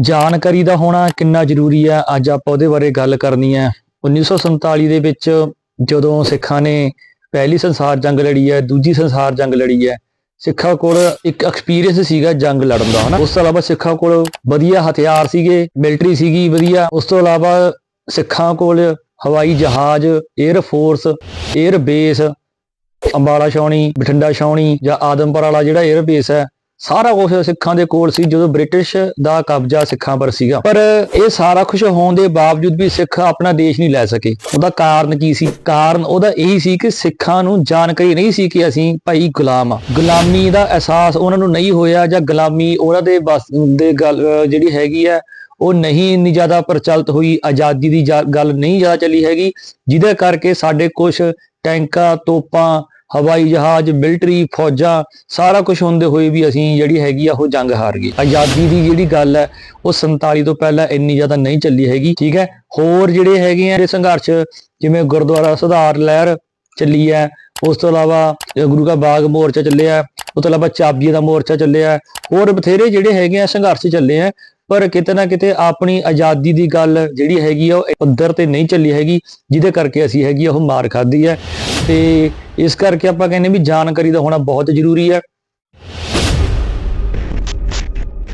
ਜਾਣਕਾਰੀ ਦਾ ਹੋਣਾ ਕਿੰਨਾ ਜ਼ਰੂਰੀ ਹੈ ਅੱਜ ਆਪਾਂ ਉਹਦੇ ਬਾਰੇ ਗੱਲ ਕਰਨੀ ਹੈ 1947 ਦੇ ਵਿੱਚ ਜਦੋਂ ਸਿੱਖਾਂ ਨੇ ਪਹਿਲੀ ਸੰਸਾਰ ਜੰਗ ਲੜੀ ਹੈ ਦੂਜੀ ਸੰਸਾਰ ਜੰਗ ਲੜੀ ਹੈ ਸਿੱਖਾਂ ਕੋਲ ਇੱਕ ਐਕਸਪੀਰੀਅੰਸ ਸੀਗਾ ਜੰਗ ਲੜਨ ਦਾ, ਹਨਾ? ਉਸ ਤੋਂ ਇਲਾਵਾ ਸਿੱਖਾਂ ਕੋਲ ਵਧੀਆ ਹਥਿਆਰ ਸੀਗੇ ਮਿਲਟਰੀ ਸੀਗੀ, ਵਧੀਆ। ਉਸ ਤੋਂ ਇਲਾਵਾ ਸਿੱਖਾਂ ਕੋਲ ਹਵਾਈ ਜਹਾਜ਼ air force air base Ambala ਛਾਉਣੀ, ਬਠਿੰਡਾ ਛਾਉਣੀ ਜਾਂ ਆਦਮਪੁਰ ਵਾਲਾ ਜਿਹੜਾ 에ਅਰ ਬੇਸ ਹੈ ਸਾਰਾ ਕੁਝ ਸਿੱਖਾਂ ਦੇ ਕੋਲ ਸੀ, ਜਦੋਂ ਬ੍ਰਿਟਿਸ਼ ਦਾ ਕਬਜ਼ਾ ਸਿੱਖਾਂ ਪਰ ਸੀਗਾ। ਪਰ ਇਹ ਸਾਰਾ ਕੁਝ ਹੋਣ ਦੇ ਬਾਵਜੂਦ ਵੀ ਸਿੱਖ ਆਪਣਾ ਦੇਸ਼ ਨਹੀਂ ਲੈ ਸਕੇ। ਉਹਦਾ ਕਾਰਨ ਕੀ ਸੀ? ਕਾਰਨ ਉਹਦਾ ਇਹੀ ਸੀ ਕਿ ਸਿੱਖਾਂ ਨੂੰ ਜਾਣਕਾਰੀ ਨਹੀਂ ਸੀ ਕਿ ਅਸੀਂ ਭਾਈ ਗੁਲਾਮ ਆ। ਗੁਲਾਮੀ ਦਾ ਅਹਿਸਾਸ ਉਹਨਾਂ ਨੂੰ ਨਹੀਂ ਹੋਇਆ ਜਾਂ ਗੁਲਾਮੀ ਉਹਨਾਂ ਦੇ ਬਸ, ਦੇ ਗੱਲ ਜਿਹੜੀ ਹੈਗੀ ਆ, ਉਹ ਨਹੀਂ ਇੰਨੀ ਜ਼ਿਆਦਾ ਪ੍ਰਚਲਿਤ ਹੋਈ, ਆਜ਼ਾਦੀ ਦੀ ਜਾ- ਗੱਲ ਨਹੀਂ ਜ਼ਿਆਦਾ ਚੱਲੀ ਹੈਗੀ, ਜਿਹਦੇ ਕਰਕੇ ਸਾਡੇ ਕੁਝ ਟੈਂਕਾਂ, ਤੋਪਾਂ ਹਵਾਈ ਜਹਾਜ਼ ਮਿਲਟਰੀ ਫੌਜਾਂ, ਸਾਰਾ ਕੁਝ ਹੁੰਦੇ ਹੋਏ ਵੀ ਅਸੀਂ ਜਿਹੜੀ ਹੈਗੀ ਆ ਉਹ ਜੰਗ ਹਾਰ ਗਏ। ਆਜ਼ਾਦੀ ਦੀ ਜਿਹੜੀ ਗੱਲ ਹੈ, ਉਹ 47 ਤੋਂ ਪਹਿਲਾਂ ਇੰਨੀ ਜ਼ਿਆਦਾ ਨਹੀਂ ਚੱਲੀ ਹੈਗੀ, ਠੀਕ ਹੈ? ਹੋਰ ਜਿਹੜੇ ਹੈਗੇ ਆ ਇਹ ਸੰਘਰਸ਼, ਜਿਵੇਂ ਗੁਰਦੁਆਰਾ ਸੁਧਾਰ ਲਹਿਰ ਚੱਲੀ ਹੈ, ਉਸ ਤੋਂ ਇਲਾਵਾ ਗੁਰੂ ਕਾ ਬਾਗ ਮੋਰਚਾ ਚੱਲਿਆ, ਉਸ ਤੋਂ ਇਲਾਵਾ ਚਾਬੀ ਦਾ ਮੋਰਚਾ ਚੱਲਿਆ, ਹੋਰ ਬਥੇਰੇ ਜਿਹੜੇ ਹੈਗੇ ਆ ਸੰਘਰਸ਼ ਚੱਲੇ ਆ ਪਰ ਕਿਤੇ ਨਾ ਕਿਤੇ ਆਪਣੀ ਆਜ਼ਾਦੀ ਦੀ ਗੱਲ ਜਿਹੜੀ ਹੈਗੀ ਆ ਉਹ ਪੱਧਰ ਤੇ ਨਹੀਂ ਚੱਲੀ ਹੈਗੀ, ਜਿਹਦੇ ਕਰਕੇ ਅਸੀਂ ਹੈਗੀ ਆ ਉਹ ਮਾਰ ਖਾਧੀ ਹੈ। ਤੇ ਇਸ ਕਰਕੇ ਆਪਾਂ ਕਹਿੰਦੇ ਵੀ ਜਾਣਕਾਰੀ ਦਾ ਹੋਣਾ ਬਹੁਤ ਜ਼ਰੂਰੀ ਹੈ।